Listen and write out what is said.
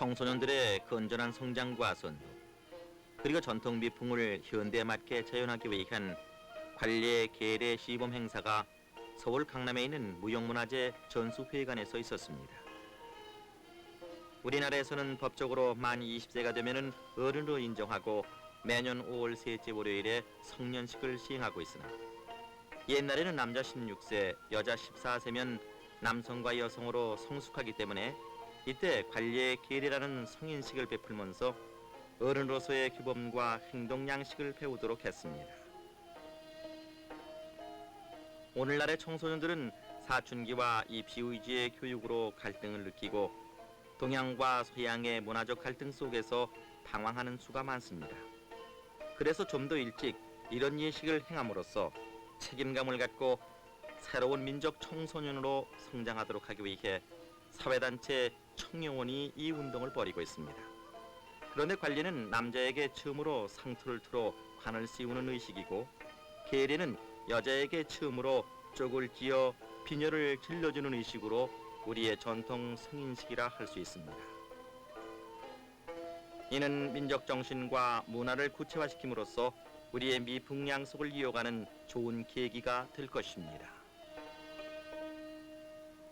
청소년들의 건전한 성장과 선도 그리고 전통 미풍을 현대에 맞게 재현하기 위한 관례 계례 시범 행사가 서울 강남에 있는 무형문화재 전수회관에서 있었습니다. 우리나라에서는 법적으로 만 20세가 되면 어른으로 인정하고 매년 5월 셋째 월요일에 성년식을 시행하고 있으나 옛날에는 남자 16세, 여자 14세면 남성과 여성으로 성숙하기 때문에 이때 관례 계례라는 성인식을 베풀면서 어른으로서의 규범과 행동 양식을 배우도록 했습니다. 오늘날의 청소년들은 사춘기와 이 비의지의 교육으로 갈등을 느끼고 동양과 서양의 문화적 갈등 속에서 방황하는 수가 많습니다. 그래서 좀 더 일찍 이런 예식을 행함으로써 책임감을 갖고 새로운 민족 청소년으로 성장하도록 하기 위해 사회단체 청영원이 이 운동을 벌이고 있습니다. 그런데 관리는 남자에게 처음으로 상투를 틀어 관을 씌우는 의식이고 계례는 여자에게 처음으로 쪽을 찧어 비녀를 질러주는 의식으로 우리의 전통 성인식이라 할 수 있습니다. 이는 민족 정신과 문화를 구체화시킴으로써 우리의 미풍 양속을 이어가는 좋은 계기가 될 것입니다.